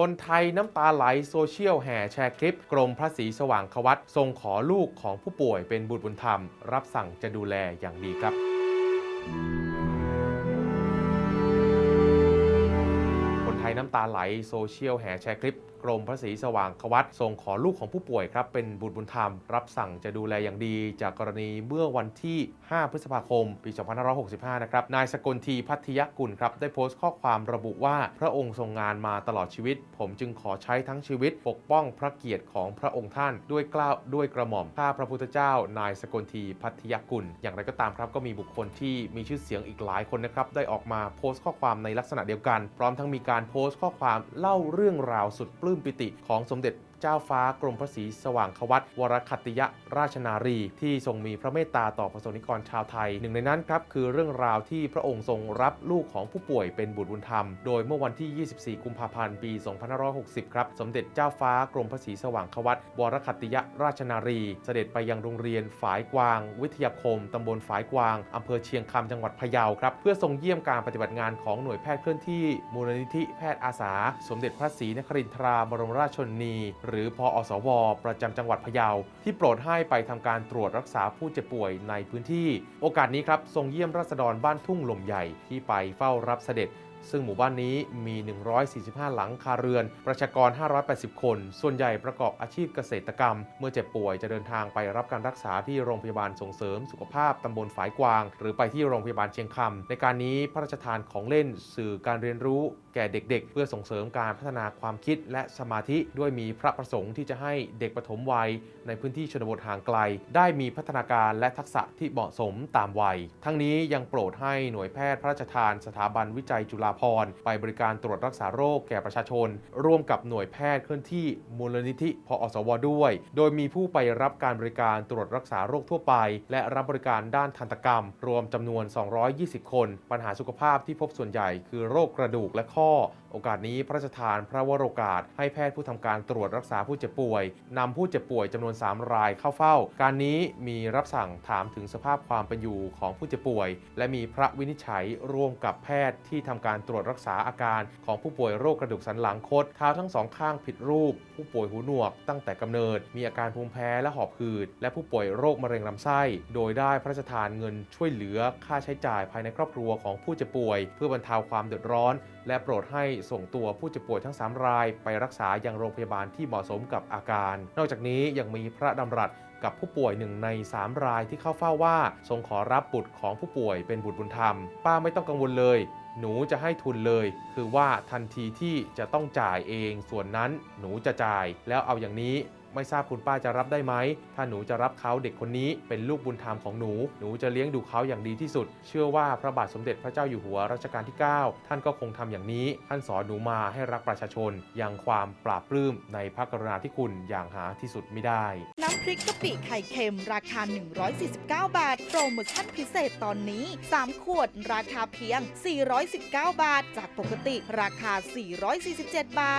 คนไทยน้ำตาไหลโซเชียลแห่แชร์คลิป กรมพระศรีสว่างควัตทรงขอลูกของผู้ป่วยเป็นบุตรบุญธรรม รับสั่งจะดูแลอย่างดีครับ คนไทยน้ำตาไหลโซเชียลแห่แชร์คลิปกรมพระศรีสว่างควัตส่งขอลูกของผู้ป่วยครับเป็นบุตรบุญธรรม รับสั่งจะดูแลอย่างดี จากกรณีเมื่อวันที่ 5 พฤษภาคม ปี 2565 นะครับ นายสกลทีพัทยกุลครับได้โพสต์ข้อความระบุว่าพระองค์ทรงงานมาตลอดชีวิต ผมจึงขอใช้ทั้งชีวิต ปกป้องพระเกียรติของพระองค์ท่าน ด้วยกล้าวด้วยกระหม่อมข้าพระพุทธเจ้า นายสกลทีพัทยกุล อย่างไรก็ตามครับก็มีบุคคลที่มีชื่อเสียงอีกหลายคนนะครับได้ออกมาโพสต์ข้อความในลักษณะเดียวกัน พร้อมทั้งมีการโพสต์ข้อความเล่าเรื่องราวสุดปลื้มปิติของสมเด็จเจ้าฟ้ากรมพระศรีสว่างควัตวรคัติยราชนารี ที่ทรงมีพระเมตตาต่อประสบนิกรชาวไทย หนึ่งในนั้นครับคือเรื่องราวที่พระองค์ทรงรับลูกของผู้ป่วยเป็นบุตรบุญธรรม โดยเมื่อวันที่ 24 กุมภาพันธ์ ปี 2560 ครับ สมเด็จเจ้าฟ้ากรมพระศรีสว่างควัตวรคัตติยราชนารี เสด็จไปยังโรงเรียนฝายกวาง วิทยาคมตำบลฝายกวางอำเภอเชียงคำจังหวัดพะเยาครับเพื่อทรงเยี่ยมการปฏิบัติงานของหน่วยแพทย์เคลื่อนที่มูลนิธิแพทย์อาสา สมเด็จพระศรีนครินทราบรมราชชนนีหรือพออสว ประจำจังหวัดพะเยา ที่โปรดให้ไปทำการตรวจรักษาผู้เจ็บป่วยในพื้นที่ โอกาสนี้ครับทรงเยี่ยมราษฎรบ้านทุ่งลมใหญ่ที่ไปเฝ้ารับเสด็จ ซึ่งหมู่บ้านนี้มี 145 หลังคาเรือน ประชากร 580 คน ส่วนใหญ่ประกอบอาชีพเกษตรกรรม เมื่อเจ็บป่วยจะเดินทางไปรับการรักษาที่โรงพยาบาลส่งเสริมสุขภาพตำบลฝายกวาง หรือไปที่โรงพยาบาลเชียงคำในการนี้พระราชทานของเล่นสื่อการเรียนรู้แก่เด็กๆ เพื่อส่งเสริมการพัฒนาความคิดและสมาธิ ด้วยมีพระประสงค์ที่จะให้เด็กปฐมวัย ในพื้นที่ชนบทห่างไกล ได้มีพัฒนาการและทักษะที่เหมาะสมตามวัย ทั้งนี้ยังโปรดให้หน่วยแพทย์พระราชทานสถาบันวิจัยจุฬาภรไปบริการตรวจรักษาโรคแก่ประชาชน ร่วมกับหน่วยแพทย์เคลื่อนที่มูลนิธิพออสวด้วย โดยมีผู้ไปรับการบริการตรวจรักษาโรคทั่วไป และรับบริการด้านทันตกรรม รวมจำนวน 220 คน ปัญหาสุขภาพที่พบส่วนใหญ่คือโรคกระดูกและข้อ โอกาสนี้พระราชทานพระวโรกาส ให้แพทย์ผู้ทำการตรวจรักษาผู้เจ็บป่วยนำผู้เจ็บป่วยจำนวน 3 รายเข้าเฝ้า การนี้มีรับสั่งถามถึงสภาพความเป็นอยู่ของผู้เจ็บป่วย และมีพระวินิจฉัยร่วมกับแพทย์ที่ทำการตรวจรักษาอาการของผู้ป่วยโรคกระดูกสันหลังคดเท้าทั้งสองข้างผิดรูป ผู้ป่วยหูหนวกตั้งแต่กำเนิด มีอาการภูมิแพ้และหอบหืด และผู้ป่วยโรคมะเร็งลำไส้ โดยได้พระราชทานเงินช่วยเหลือค่าใช้จ่ายภายในครอบครัวของผู้เจ็บป่วย เพื่อบรรเทาความเดือดร้อน และโปรดให้ส่งตัวผู้เจ็บป่วยทั้ง 3 ราย ไปรักษายังโรงพยาบาลที่เหมาะสมกับอาการ นอกจากนี้ยังมีพระดำรัสกับผู้ป่วยหนึ่งใน 3 รายที่เข้าเฝ้าว่า ทรงขอรับบุตรของผู้ป่วยเป็นบุตรบุญธรรม ป้าไม่ต้องกังวลเลย หนูจะให้ทุนเลย คือว่าทันทีที่จะต้องจ่ายเอง ส่วนนั้นหนูจะจ่ายแล้วเอาอย่างนี้ไม่ทราบคุณป้าจะรับได้ไหม ถ้าหนูจะรับเขาเด็กคนนี้เป็นลูกบุญธรรมของหนู หนูจะเลี้ยงดูเขาอย่างดีที่สุด เชื่อว่าพระบาทสมเด็จพระเจ้าอยู่หัวรัชกาลที่ 9 ท่านก็คงทำอย่างนี้ ท่านสอนหนูมาให้รักประชาชนยังความปราบปลื้มในพระกรุณาธิคุณอย่างหาที่สุดไม่ได้ น้ำพริกกะปิไข่เค็ม ราคา 149 บาท โปรโมชั่นพิเศษตอนนี้ 3 ขวด ราคาเพียง 419 บาท จากปกติราคา 447 บาท